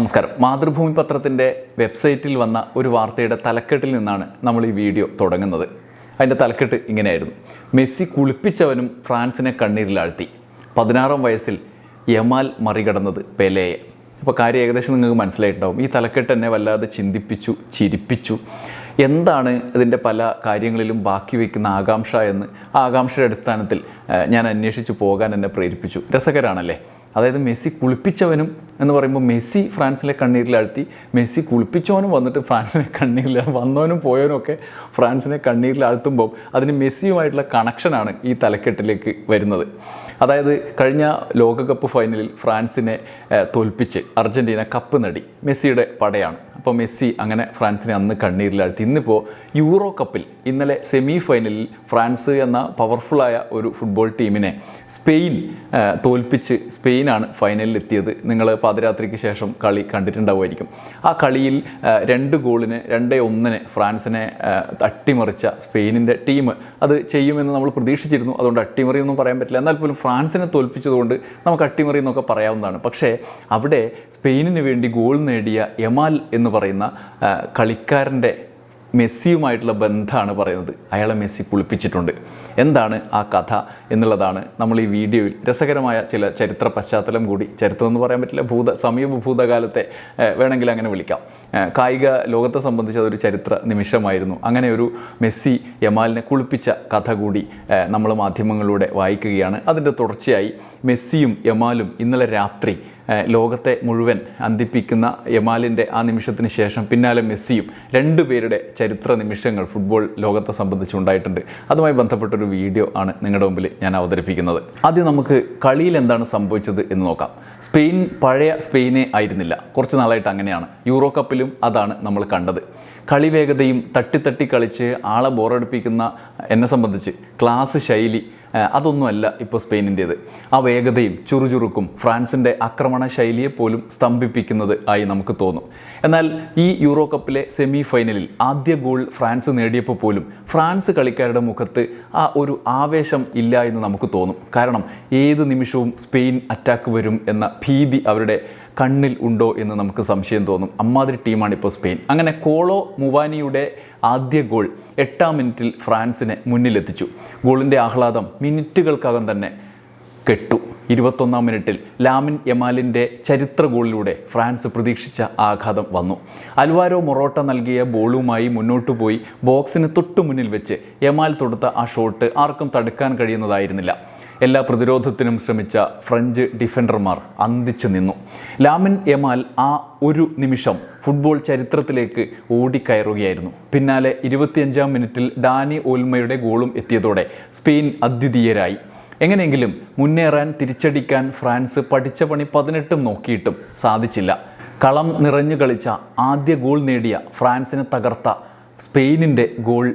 നമസ്കാരം. മാതൃഭൂമി പത്രത്തിന്റെ വെബ്സൈറ്റിൽ വന്ന ഒരു വാർത്തയുടെ തലക്കെട്ടിൽ നിന്നാണ് നമ്മൾ ഈ വീഡിയോ തുടങ്ങുന്നത്. അതിന്റെ തലക്കെട്ട് ഇങ്ങനെയായിരുന്നു. മെസ്സി കുളിപ്പിച്ചവനും ഫ്രാൻസിനെ കണ്ണീരിലാഴ്ത്തി പതിനാറാം വയസ്സിൽ യമാൽ മറികടന്നത് പെലേയെ. അപ്പോൾ കാര്യം ഏകദേശം നിങ്ങൾക്ക് മനസ്സിലായിട്ടുണ്ടാവും. ഈ തലക്കെട്ട് എന്നെ വല്ലാതെ ചിന്തിപ്പിച്ചു ചിരിപ്പിച്ചു. എന്താണ് ഇതിന്റെ പല കാര്യങ്ങളിലും ബാക്കി വയ്ക്കുന്ന ആകാംക്ഷ എന്ന് ആകാംക്ഷയുടെ അടിസ്ഥാനത്തിൽ ഞാൻ അന്വേഷിച്ചു പോകാൻ എന്നെ പ്രേരിപ്പിച്ചു. രസകരമാണല്ലേ അതായത് മെസ്സി കുളിപ്പിച്ചവനും എന്ന് പറയുമ്പോൾ മെസ്സി ഫ്രാൻസിലെ കണ്ണീരിലാഴ്ത്തി മെസ്സി കുളിപ്പിച്ചവനും വന്നിട്ട് ഫ്രാൻസിനെ കണ്ണീരിൽ വന്നവനും പോയവനും ഒക്കെ ഫ്രാൻസിനെ കണ്ണീരിലാഴ്ത്തുമ്പോൾ അതിന് മെസ്സിയുമായിട്ടുള്ള കണക്ഷനാണ് ഈ തലക്കെട്ടിലേക്ക് വരുന്നത്. അതായത് കഴിഞ്ഞ ലോകകപ്പ് ഫൈനലിൽ ഫ്രാൻസിനെ തോൽപ്പിച്ച് അർജന്റീന കപ്പ് നേടി മെസ്സിയുടെ പടയാണ്. അപ്പോൾ മെസ്സി അങ്ങനെ ഫ്രാൻസിനെ അന്ന് കണ്ണീരിലാഴ്ത്തി. ഇന്നിപ്പോൾ യൂറോ കപ്പിൽ ഇന്നലെ സെമി ഫൈനലിൽ ഫ്രാൻസ് എന്ന പവർഫുള്ളായ ഒരു ഫുട്ബോൾ ടീമിനെ സ്പെയിൻ തോൽപ്പിച്ച് സ്പെയിനാണ് ഫൈനലിൽ എത്തിയത്. നിങ്ങൾ പാതിരാത്രിക്ക് ശേഷം കളി കണ്ടിട്ടുണ്ടാവുമായിരിക്കും. ആ കളിയിൽ രണ്ട് ഗോളിന് രണ്ടേ ഒന്നിന് ഫ്രാൻസിനെ അട്ടിമറിച്ച സ്പെയിനിന്റെ ടീം അത് ചെയ്യുമെന്ന് നമ്മൾ പ്രതീക്ഷിച്ചിരുന്നു. അതുകൊണ്ട് അട്ടിമറിയൊന്നും പറയാൻ പറ്റില്ല. എന്നാൽ പോലും ഫ്രാൻസിനെ തോൽപ്പിച്ചതുകൊണ്ട് നമുക്ക് അട്ടിമറി എന്നൊക്കെ പറയാവുന്നതാണ്. പക്ഷേ അവിടെ സ്പെയിനിന് വേണ്ടി ഗോൾ നേടിയ യമാൽ എന്ന് പറയുന്ന കളിക്കാരന്റെ മെസ്സിയുമായിട്ടുള്ള ബന്ധമാണ് പറയുന്നത്. അയാളെ മെസ്സി കുളിപ്പിച്ചിട്ടുണ്ട് എന്താണ് ആ കഥ എന്നുള്ളതാണ് നമ്മൾ ഈ വീഡിയോയിൽ രസകരമായ ചില ചരിത്ര പശ്ചാത്തലം കൂടി ചരിത്രം എന്ന് പറയാൻ പറ്റില്ല ഭൂത സമീപ ഭൂതകാലത്തെ വേണമെങ്കിൽ അങ്ങനെ വിളിക്കാം. കായിക ലോകത്തെ സംബന്ധിച്ച് അതൊരു ചരിത്ര നിമിഷമായിരുന്നു. അങ്ങനെ ഒരു മെസ്സി യമാലിനെ കുളിപ്പിച്ച കഥ കൂടി നമ്മൾ മാധ്യമങ്ങളിലൂടെ വായിക്കുകയാണ്. അതിന്റെ തുടർച്ചയായി മെസ്സിയും യമാലും ഇന്നലെ രാത്രി ലോകത്തെ മുഴുവൻ അന്തിപ്പിക്കുന്ന യമാലിന്റെ ആ നിമിഷത്തിന് ശേഷം പിന്നാലെ മെസ്സിയും രണ്ടു പേരുടെ ചരിത്ര നിമിഷങ്ങൾ ഫുട്ബോൾ ലോകത്തെ സംബന്ധിച്ചുണ്ടായിട്ടുണ്ട് അതുമായി ബന്ധപ്പെട്ടൊരു വീഡിയോ ആണ് നിങ്ങളുടെ മുമ്പിൽ ഞാൻ അവതരിപ്പിക്കുന്നത്. ആദ്യം നമുക്ക് കളിയിൽ എന്താണ് സംഭവിച്ചത് എന്ന് നോക്കാം. സ്പെയിൻ പഴയ സ്പെയിനെ ആയിരുന്നില്ല. കുറച്ച് നാളായിട്ട് അങ്ങനെയാണ്. യൂറോ കപ്പിലും അതാണ് നമ്മൾ കണ്ടത്. കളി വേഗതയും തട്ടിത്തട്ടി കളിച്ച് ആളെ ബോറടിപ്പിക്കുന്ന എന്നെ സംബന്ധിച്ച് ക്ലാസ് ശൈലി അതൊന്നുമല്ല ഇപ്പോൾ സ്പെയിനിന്റേത് ആ വേഗതയും ചുറുചുറുക്കും ഫ്രാൻസിന്റെ ആക്രമണ ശൈലിയെ പോലും സ്തംഭിപ്പിക്കുന്നത് ആയി നമുക്ക് തോന്നും. എന്നാൽ ഈ യൂറോ കപ്പിലെ സെമി ഫൈനലിൽ ആദ്യ ഗോൾ ഫ്രാൻസ് നേടിയപ്പോൾ പോലും ഫ്രാൻസ് കളിക്കാരുടെ മുഖത്ത് ആ ഒരു ആവേശം ഇല്ല എന്ന് നമുക്ക് തോന്നും. കാരണം ഏത് നിമിഷവും സ്പെയിൻ അറ്റാക്ക് വരും എന്ന ഭീതി അവരുടെ കണ്ണിൽ ഉണ്ടോ എന്ന് നമുക്ക് സംശയം തോന്നും. അമ്മാതിരി ടീമാണ് ഇപ്പോൾ സ്പെയിൻ. അങ്ങനെ കോളോ മുവാനിയുടെ ആദ്യ ഗോൾ എട്ടാം മിനിറ്റിൽ ഫ്രാൻസിനെ മുന്നിലെത്തിച്ചു. ഗോളിന്റെ ആഹ്ലാദം മിനിറ്റുകൾക്കകം തന്നെ കെട്ടു. ഇരുപത്തൊന്നാം മിനിറ്റിൽ ലാമിൻ യമാലിന്റെ ചരിത്ര ഗോളിലൂടെ ഫ്രാൻസ് പ്രതീക്ഷിച്ച ആഘാതം വന്നു. അൽവാരോ മൊറോട്ട നൽകിയ ബോളുമായി മുന്നോട്ടു പോയി ബോക്സിന് തൊട്ടു മുന്നിൽ വെച്ച് യമാൽ തൊടുത്ത ആ ഷോട്ട് ആർക്കും തടുക്കാൻ കഴിയുന്നതായിരുന്നില്ല. എല്ലാ പ്രതിരോധത്തിനും ശ്രമിച്ച ഫ്രഞ്ച് ഡിഫൻഡർമാർ അന്തിച്ചു നിന്നു. ലാമിൻ യമാൽ ആ ഒരു നിമിഷം ഫുട്ബോൾ ചരിത്രത്തിലേക്ക് ഓടിക്കയറുകയായിരുന്നു. പിന്നാലെ ഇരുപത്തിയഞ്ചാം മിനിറ്റിൽ ഡാനി ഓൽമയുടെ ഗോളും എത്തിയതോടെ സ്പെയിൻ അദ്വിതീയരായി. എങ്ങനെയെങ്കിലും മുന്നേറാൻ തിരിച്ചടിക്കാൻ ഫ്രാൻസ് പഠിച്ച പണി പതിനെട്ടും നോക്കിയിട്ടും സാധിച്ചില്ല. കളം നിറഞ്ഞു കളിച്ച ആദ്യ ഗോൾ നേടിയ ഫ്രാൻസിനെ തകർത്ത സ്പെയിനിന്റെ ഗോൾ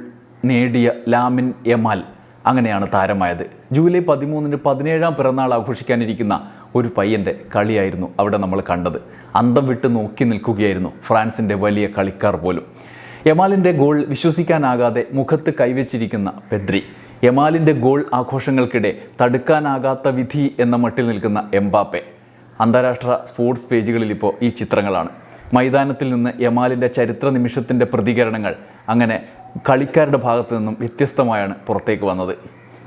നേടിയ ലാമിൻ യമാൽ അങ്ങനെയാണ് താരമായത്. ജൂലൈ പതിമൂന്നിന് പതിനേഴാം പിറന്നാൾ ആഘോഷിക്കാനിരിക്കുന്ന ഒരു പയ്യന്റെ കളിയായിരുന്നു അവിടെ നമ്മൾ കണ്ടത്. അന്തം വിട്ട് നോക്കി നിൽക്കുകയായിരുന്നു ഫ്രാൻസിന്റെ വലിയ കളിക്കാർ പോലും. യമാലിന്റെ ഗോൾ വിശ്വസിക്കാനാകാതെ മുഖത്ത് കൈവച്ചിരിക്കുന്ന പെദ്രി യമാലിന്റെ ഗോൾ ആഘോഷങ്ങൾക്കിടെ തടുക്കാനാകാത്ത വിധി എന്ന മട്ടിൽ നിൽക്കുന്ന എംബാപ്പെ. അന്താരാഷ്ട്ര സ്പോർട്സ് പേജുകളിൽ ഇപ്പോൾ ഈ ചിത്രങ്ങളാണ്. മൈതാനത്തിൽ നിന്ന് യമാലിന്റെ ചരിത്ര നിമിഷത്തിന്റെ പ്രതികരണങ്ങൾ അങ്ങനെ കളിക്കാരുടെ ഭാഗത്തു നിന്നും വ്യത്യസ്തമായാണ് പുറത്തേക്ക് വന്നത്.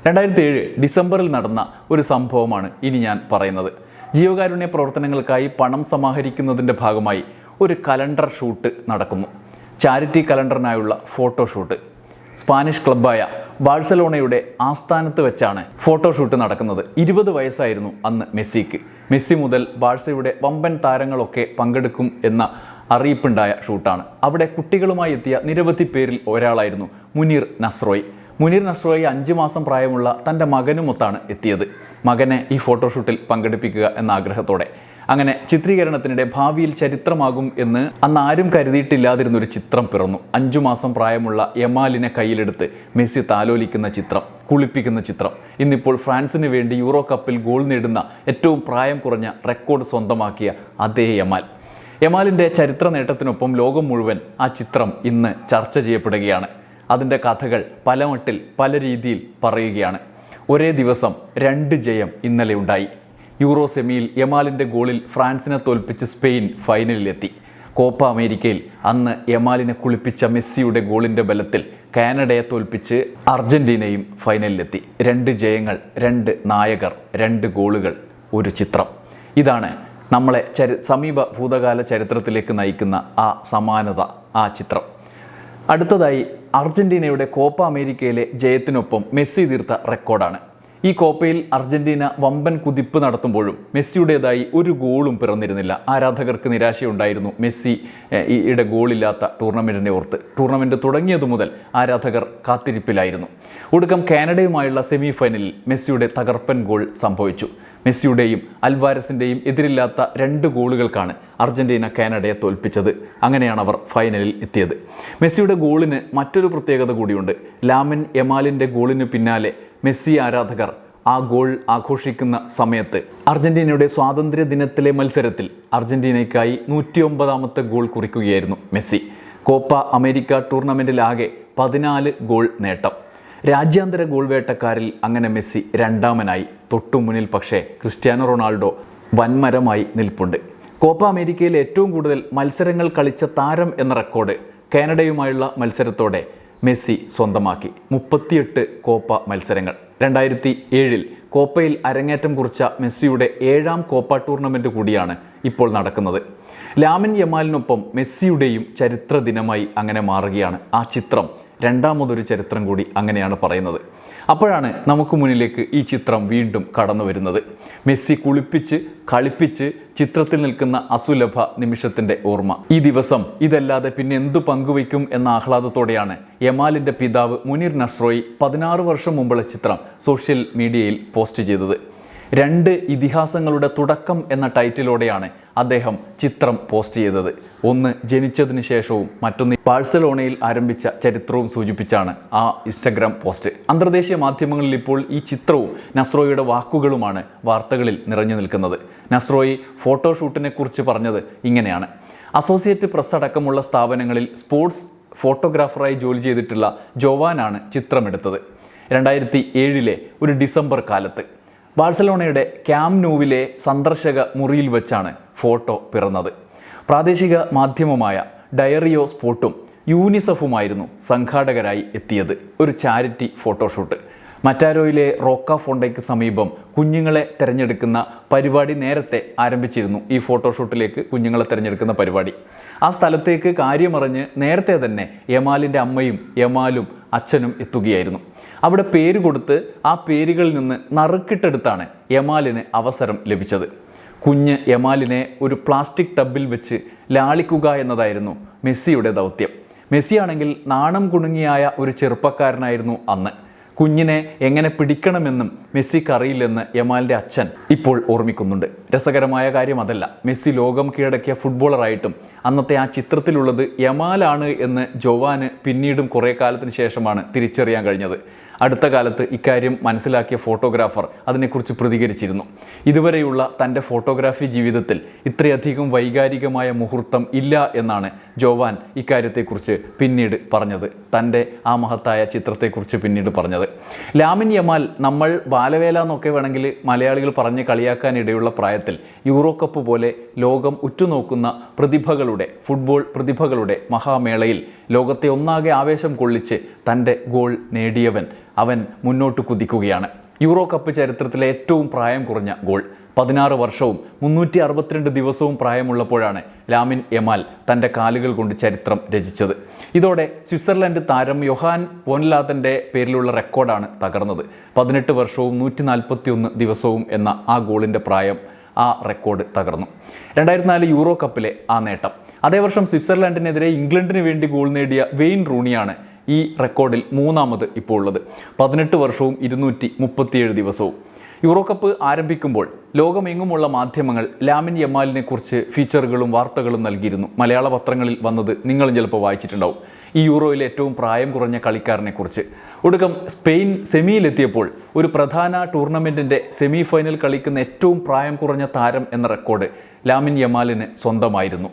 രണ്ടായിരത്തി ഏഴ് ഡിസംബറിൽ നടന്ന ഒരു സംഭവമാണ് ഇനി ഞാൻ പറയുന്നത്. ജീവകാരുണ്യ പ്രവർത്തനങ്ങൾക്കായി പണം സമാഹരിക്കുന്നതിന്റെ ഭാഗമായി ഒരു കലണ്ടർ ഷൂട്ട് നടക്കുന്നു. ചാരിറ്റി കലണ്ടറിനായുള്ള ഫോട്ടോഷൂട്ട് സ്പാനിഷ് ക്ലബ്ബായ ബാഴ്സലോണയുടെ ആസ്ഥാനത്ത് വെച്ചാണ് ഫോട്ടോഷൂട്ട് നടക്കുന്നത്. ഇരുപത് വയസ്സായിരുന്നു അന്ന് മെസ്സിക്ക്. മെസ്സി മുതൽ ബാഴ്സയുടെ വമ്പൻ താരങ്ങളൊക്കെ പങ്കെടുക്കും എന്ന അറിയിപ്പുണ്ടായ ഷൂട്ടാണ്. അവിടെ കുട്ടികളുമായി എത്തിയ നിരവധി പേരിൽ ഒരാളായിരുന്നു മുനീർ നസ്രോയ്. മുനീർ നസ്രോയി അഞ്ച് മാസം പ്രായമുള്ള തന്റെ മകനുമൊത്താണ് എത്തിയത്. മകനെ ഈ ഫോട്ടോഷൂട്ടിൽ പങ്കെടുപ്പിക്കുക എന്ന ആഗ്രഹത്തോടെ. അങ്ങനെ ചിത്രീകരണത്തിനിടെ ഭാവിയിൽ ചരിത്രമാകും എന്ന് അന്ന് ആരും കരുതിയിട്ടില്ലാതിരുന്നൊരു ചിത്രം പിറന്നു. അഞ്ചു മാസം പ്രായമുള്ള യമാലിനെ കയ്യിലെടുത്ത് മെസ്സി താലോലിക്കുന്ന ചിത്രം കുളിപ്പിക്കുന്ന ചിത്രം. ഇന്നിപ്പോൾ ഫ്രാൻസിന് വേണ്ടി യൂറോ കപ്പിൽ ഗോൾ നേടുന്ന ഏറ്റവും പ്രായം കുറഞ്ഞ റെക്കോർഡ് സ്വന്തമാക്കിയ അതേ യമാൽ. യമാലിന്റെ ചരിത്ര നേട്ടത്തിനൊപ്പം ലോകം മുഴുവൻ ആ ചിത്രം ഇന്ന് ചർച്ച ചെയ്യപ്പെടുകയാണ്. അതിന്റെ കഥകൾ പല മട്ടിൽ പല രീതിയിൽ പറയുകയാണ്. ഒരേ ദിവസം രണ്ട് ജയം ഇന്നലെ ഉണ്ടായി. യൂറോ സെമിയിൽ യമാലിന്റെ ഗോളിൽ ഫ്രാൻസിനെ തോൽപ്പിച്ച് സ്പെയിൻ ഫൈനലിലെത്തി. കോപ്പ അമേരിക്കയിൽ അന്ന് യമാലിനെ കുളിപ്പിച്ച മെസ്സിയുടെ ഗോളിന്റെ ബലത്തിൽ കാനഡയെ തോൽപ്പിച്ച് അർജന്റീനയും ഫൈനലിലെത്തി. രണ്ട് ജയങ്ങൾ രണ്ട് നായകർ രണ്ട് ഗോളുകൾ ഒരു ചിത്രം. ഇതാണ് നമ്മളെ ചരി സമീപ ഭൂതകാല ചരിത്രത്തിലേക്ക് നയിക്കുന്ന ആ സമാനത ആ ചിത്രം. അടുത്തതായി അർജന്റീനയുടെ കോപ്പ അമേരിക്കയിലെ ജയത്തിനൊപ്പം മെസ്സി തീർത്ത റെക്കോർഡാണ്. ഈ കോപ്പയിൽ അർജന്റീന വമ്പൻ കുതിപ്പ് നടത്തുമ്പോഴും മെസ്സിയുടേതായി ഒരു ഗോളും പിറന്നിരുന്നില്ല. ആരാധകർക്ക് നിരാശയുണ്ടായിരുന്നു മെസ്സി ഈയിടെ ഗോളില്ലാത്ത ടൂർണമെന്റിനെ ഓർത്ത്. ടൂർണമെന്റ് തുടങ്ങിയതു മുതൽ ആരാധകർ കാത്തിരിപ്പിലായിരുന്നു. ഒടുക്കം കാനഡയുമായുള്ള സെമി ഫൈനലിൽ മെസ്സിയുടെ തകർപ്പൻ ഗോൾ സംഭവിച്ചു. മെസ്സിയുടെയും അൽവാരസിന്റെയും എതിരില്ലാത്ത രണ്ട് ഗോളുകൾക്കാണ് അർജന്റീന കാനഡയെ തോൽപ്പിച്ചത്. അങ്ങനെയാണ് അവർ ഫൈനലിൽ എത്തിയത്. മെസ്സിയുടെ ഗോളിന് മറ്റൊരു പ്രത്യേകത കൂടിയുണ്ട്. ലാമിൻ എമാലിന്റെ ഗോളിന് പിന്നാലെ മെസ്സി ആരാധകർ ആ ഗോൾ ആഘോഷിക്കുന്ന സമയത്ത് അർജന്റീനയുടെ സ്വാതന്ത്ര്യ ദിനത്തിലെ മത്സരത്തിൽ അർജന്റീനയ്ക്കായി നൂറ്റി ഒമ്പതാമത്തെ ഗോൾ കുറിക്കുകയായിരുന്നു മെസ്സി. കോപ്പ അമേരിക്ക ടൂർണമെന്റിലാകെ പതിനാല് ഗോൾ നേട്ടം. രാജ്യാന്തര ഗോൾ വേട്ടക്കാരിൽ അങ്ങനെ മെസ്സി രണ്ടാമനായി. തൊട്ടുമുന്നിൽ പക്ഷേ ക്രിസ്ത്യാനോ റൊണാൾഡോ വൻമരമായി നിൽപ്പുണ്ട്. കോപ്പ അമേരിക്കയിൽ ഏറ്റവും കൂടുതൽ മത്സരങ്ങൾ കളിച്ച താരം എന്ന റെക്കോർഡ് കാനഡയുമായുള്ള മത്സരത്തോടെ മെസ്സി സ്വന്തമാക്കി. മുപ്പത്തിയെട്ട് കോപ്പ മത്സരങ്ങൾ. രണ്ടായിരത്തി ഏഴിൽ കോപ്പയിൽ അരങ്ങേറ്റം കുറിച്ച മെസ്സിയുടെ ഏഴാം കോപ്പ ടൂർണമെന്റ് കൂടിയാണ് ഇപ്പോൾ നടക്കുന്നത്. ലാമിൻ യമാലിനൊപ്പം മെസ്സിയുടെയും ചരിത്ര ദിനമായി അങ്ങനെ മാറുകയാണ്. ആ ചിത്രം രണ്ടാമതൊരു ചരിത്രം കൂടി അങ്ങനെയാണ് പറയുന്നത്. അപ്പോഴാണ് നമുക്ക് മുന്നിലേക്ക് ഈ ചിത്രം വീണ്ടും കടന്നു വരുന്നത്. മെസ്സി കുളിപ്പിച്ച് കളിപ്പിച്ച് ചിത്രത്തിൽ നിൽക്കുന്ന അസുലഭ നിമിഷത്തിന്റെ ഓർമ്മ. ഈ ദിവസം ഇതല്ലാതെ പിന്നെ എന്തു പങ്കുവയ്ക്കും എന്ന ആഹ്ലാദത്തോടെയാണ് യമാലിന്റെ പിതാവ് മുനീർ നസ്രോയി പതിനാറ് വർഷം മുമ്പുള്ള ചിത്രം സോഷ്യൽ മീഡിയയിൽ പോസ്റ്റ് ചെയ്തത്. രണ്ട് ഇതിഹാസങ്ങളുടെ തുടക്കം എന്ന ടൈറ്റിലോടെയാണ് അദ്ദേഹം ചിത്രം പോസ്റ്റ് ചെയ്തത്. ഒന്ന് ജനിച്ചതിന് ശേഷവും മറ്റൊന്ന് ബാഴ്സലോണയിൽ ആരംഭിച്ച ചരിത്രവും സൂചിപ്പിച്ചാണ് ആ ഇൻസ്റ്റഗ്രാം പോസ്റ്റ്. അന്തർദേശീയ മാധ്യമങ്ങളിൽ ഇപ്പോൾ ഈ ചിത്രവും നസ്രോയുടെ വാക്കുകളുമാണ് വാർത്തകളിൽ നിറഞ്ഞു നിൽക്കുന്നത്. നസ്രോയി ഫോട്ടോഷൂട്ടിനെ കുറിച്ച് പറഞ്ഞത് ഇങ്ങനെയാണ്. അസോസിയേറ്റ് പ്രസ് അടക്കമുള്ള സ്ഥാപനങ്ങളിൽ സ്പോർട്സ് ഫോട്ടോഗ്രാഫറായി ജോലി ചെയ്തിട്ടുള്ള ജോവാനാണ് ചിത്രമെടുത്തത്. രണ്ടായിരത്തി ഏഴിലെ ഒരു ഡിസംബർ കാലത്ത്. ബാഴ്സലോണയുടെ ക്യാം നൂവിലെ സന്ദർശക മുറിയിൽ വെച്ചാണ് ഫോട്ടോ പിറന്നത്. പ്രാദേശിക മാധ്യമമായ ഡയറിയോ സ്പോട്ടും യൂനിസെഫുമായിരുന്നു സംഘാടകരായി എത്തിയത്. ഒരു ചാരിറ്റി ഫോട്ടോഷൂട്ട്. മറ്റാരോയിലെ റോക്ക ഫോണ്ടയ്ക്ക് സമീപം കുഞ്ഞുങ്ങളെ തിരഞ്ഞെടുക്കുന്ന പരിപാടി നേരത്തെ ആരംഭിച്ചിരുന്നു. ഈ ഫോട്ടോഷൂട്ടിലേക്ക് കുഞ്ഞുങ്ങളെ തിരഞ്ഞെടുക്കുന്ന പരിപാടി. ആ സ്ഥലത്തേക്ക് കാര്യമറിഞ്ഞ് നേരത്തെ തന്നെ യമാലിന്റെ അമ്മയും യമാലും അച്ഛനും എത്തുകയായിരുന്നു. അവിടെ പേര് കൊടുത്ത് ആ പേരുകളിൽ നിന്ന് നറുക്കിട്ടെടുത്താണ് യമാലിന് അവസരം ലഭിച്ചത്. കുഞ്ഞ് യമാലിനെ ഒരു പ്ലാസ്റ്റിക് ടബിൽ വെച്ച് ലാളിക്കുക എന്നതായിരുന്നു മെസ്സിയുടെ ദൗത്യം. മെസ്സിയാണെങ്കിൽ നാണം കുണുങ്ങിയായ ഒരു ചെറുപ്പക്കാരനായിരുന്നു അന്ന്. കുഞ്ഞിനെ എങ്ങനെ പിടിക്കണമെന്നും മെസ്സിക്കറിയില്ലെന്ന് യമാലിന്റെ അച്ഛൻ ഇപ്പോൾ ഓർമ്മിക്കുന്നുണ്ട്. രസകരമായ കാര്യം അതല്ല മെസ്സി ലോകം കീഴടക്കിയ ഫുട്ബോളറായിട്ടും അന്നത്തെ ആ ചിത്രത്തിലുള്ളത് യമാലാണ് എന്ന് ജോവാന് പിന്നീടും കുറേ കാലത്തിന് ശേഷമാണ് തിരിച്ചറിയാൻ കഴിഞ്ഞത്. അടുത്ത കാലത്ത് ഇക്കാര്യം മനസ്സിലാക്കിയ ഫോട്ടോഗ്രാഫർ അതിനെക്കുറിച്ച് പ്രതികരിച്ചിരുന്നു. ഇതുവരെയുള്ള തന്റെ ഫോട്ടോഗ്രാഫി ജീവിതത്തിൽ ഇത്രയധികം വൈകാരികമായ മുഹൂർത്തം ഇല്ല എന്നാണ് ജോവാൻ ഇക്കാര്യത്തെക്കുറിച്ച് പിന്നീട് പറഞ്ഞത് തന്റെ ആ മഹത്തായ ചിത്രത്തെക്കുറിച്ച് പിന്നീട് പറഞ്ഞത്. ലാമിൻ യമാൽ നമ്മൾ ബാലവേല എന്നൊക്കെ വേണമെങ്കിൽ മലയാളികൾ പറഞ്ഞ് കളിയാക്കാനിടയുള്ള പ്രായത്തിൽ യൂറോ കപ്പ് പോലെ ലോകം ഉറ്റുനോക്കുന്ന പ്രതിഭകളുടെ ഫുട്ബോൾ പ്രതിഭകളുടെ മഹാമേളയിൽ ലോകത്തെ ഒന്നാകെ ആവേശം കൊള്ളിച്ച് തന്റെ ഗോൾ നേടിയവൻ അവൻ മുന്നോട്ട് കുതിക്കുകയാണ്. യൂറോ കപ്പ് ചരിത്രത്തിലെ ഏറ്റവും പ്രായം കുറഞ്ഞ ഗോൾ. പതിനാറ് വർഷവും മുന്നൂറ്റി അറുപത്തിരണ്ട് ദിവസവും പ്രായമുള്ളപ്പോഴാണ് ലാമിൻ യമാൽ തന്റെ കാലുകൾ കൊണ്ട് ചരിത്രം രചിച്ചത്. ഇതോടെ സ്വിറ്റ്സർലൻഡ് താരം യൊഹാൻ പോൻലാതന്റെ പേരിലുള്ള റെക്കോർഡാണ് തകർന്നത്. പതിനെട്ട് വർഷവും നൂറ്റി നാൽപ്പത്തിയൊന്ന് ദിവസവും എന്ന ആ ഗോളിന്റെ പ്രായം ആ റെക്കോർഡ് തകർന്നു. രണ്ടായിരത്തി നാല് യൂറോ കപ്പിലെ ആ നേട്ടം. അതേ വർഷം സ്വിറ്റ്സർലൻഡിനെതിരെ ഇംഗ്ലണ്ടിന് വേണ്ടി ഗോൾ നേടിയ വെയിൻ റൂണിയാണ് ഈ റെക്കോർഡിൽ മൂന്നാമത് ഇപ്പോൾ ഉള്ളത്. പതിനെട്ട് വർഷവും ഇരുന്നൂറ്റി മുപ്പത്തിയേഴ് ദിവസവും. യൂറോ കപ്പ് ആരംഭിക്കുമ്പോൾ ലോകമെങ്ങുമുള്ള മാധ്യമങ്ങൾ ലാമിൻ യമാലിനെ കുറിച്ച് ഫീച്ചറുകളും വാർത്തകളും നൽകിയിരുന്നു. മലയാള പത്രങ്ങളിൽ വന്നത് നിങ്ങളും ചിലപ്പോൾ വായിച്ചിട്ടുണ്ടാവും. ഈ യൂറോയിലെ ഏറ്റവും പ്രായം കുറഞ്ഞ കളിക്കാരനെ കുറിച്ച്. ഒടുക്കം സ്പെയിൻ സെമിയിലെത്തിയപ്പോൾ ഒരു പ്രധാന ടൂർണമെന്റിന്റെ സെമി ഫൈനൽ കളിക്കുന്ന ഏറ്റവും പ്രായം കുറഞ്ഞ താരം എന്ന റെക്കോർഡ് ലാമിൻ യമാലിന് സ്വന്തമായിരുന്നു.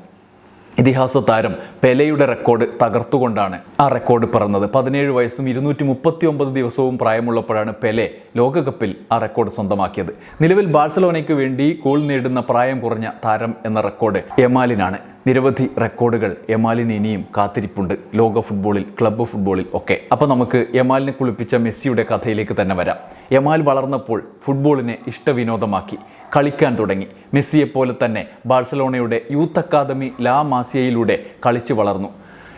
ഇതിഹാസ താരം പെലെയുടെ റെക്കോർഡ് തകർത്തുകൊണ്ടാണ് ആ റെക്കോർഡ് പിറന്നത്. പതിനേഴ് വയസ്സും ഇരുന്നൂറ്റി മുപ്പത്തി ഒമ്പത് ദിവസവും പ്രായമുള്ളപ്പോഴാണ് പെലെ ലോകകപ്പിൽ ആ റെക്കോർഡ് സ്വന്തമാക്കിയത്. നിലവിൽ ബാഴ്സലോണയ്ക്ക് വേണ്ടി ഗോൾ നേടുന്ന പ്രായം കുറഞ്ഞ താരം എന്ന റെക്കോർഡ് എമാലിനാണ് നിരവധി റെക്കോർഡുകൾ എമാലിന് ഇനിയും കാത്തിരിപ്പുണ്ട്. ലോക ഫുട്ബോളിൽ ക്ലബ്ബ് ഫുട്ബോളിൽ ഒക്കെ. അപ്പോൾ നമുക്ക് എമാലിനെ കുളിപ്പിച്ച മെസ്സിയുടെ കഥയിലേക്ക് തന്നെ വരാം. എമാൽ വളർന്നപ്പോൾ ഫുട്ബോളിനെ ഇഷ്ടവിനോദമാക്കി. കളിക്കാൻ തുടങ്ങി. മെസ്സിയെപ്പോലെ തന്നെ ബാഴ്സലോണയുടെ യൂത്ത് അക്കാദമി ലാ മാസിയയിലൂടെ കളിച്ചു വളർന്നു.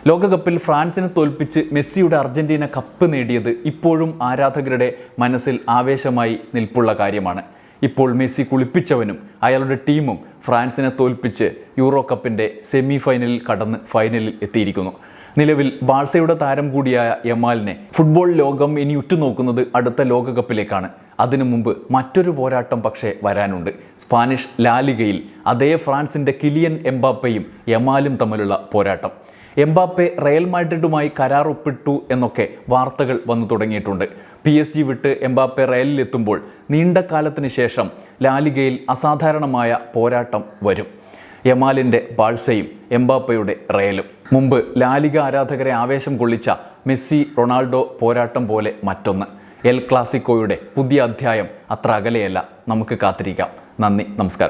ലോകകപ്പിൽ ഫ്രാൻസിനെ തോൽപ്പിച്ച് മെസ്സിയുടെ അർജന്റീന കപ്പ് നേടിയത് ഇപ്പോഴും ആരാധകരുടെ മനസ്സിൽ ആവേശമായി നിൽപ്പുള്ള കാര്യമാണ്. ഇപ്പോൾ മെസ്സി കുളിപ്പിച്ചവനും അയാളുടെ ടീമും ഫ്രാൻസിനെ തോൽപ്പിച്ച് യൂറോ കപ്പിന്റെ സെമി ഫൈനലിൽ കടന്ന് ഫൈനലിൽ എത്തിയിരിക്കുന്നു. നിലവിൽ ബാഴ്സയുടെ താരം കൂടിയായ യമാലിനെ ഫുട്ബോൾ ലോകം ഇനി ഉറ്റുനോക്കുന്നത് അടുത്ത ലോകകപ്പിലേക്കാണ്. അതിനു മുമ്പ് മറ്റൊരു പോരാട്ടം പക്ഷേ വരാനുണ്ട്. സ്പാനിഷ് ലാലിഗയിൽ അതേ ഫ്രാൻസിന്റെ കിലിയൻ എംബാപ്പയും യമാലും തമ്മിലുള്ള പോരാട്ടം. എംബാപ്പെ റയൽ മാഡ്രിഡുമായി കരാർ ഒപ്പിട്ടു എന്നൊക്കെ വാർത്തകൾ വന്നു തുടങ്ങിയിട്ടുണ്ട്. പി എസ് ജി വിട്ട് എംബാപ്പെ റയലിലെത്തുമ്പോൾ നീണ്ട കാലത്തിന് ശേഷം ലാലിഗയിൽ അസാധാരണമായ പോരാട്ടം വരും. യമാലിന്റെ ബാഴ്സയും എംബാപ്പയുടെ റയലും. മുമ്പ് ലാലിക ആരാധകരെ ആവേശം കൊള്ളിച്ച മെസ്സി റൊണാൾഡോ പോരാട്ടം പോലെ മറ്റൊന്ന്. എൽ ക്ലാസിക്കോയുടെ പുതിയ അധ്യായം അത്ര അകലെയല്ല. നമുക്ക് കാത്തിരിക്കാം. നന്ദി നമസ്കാരം.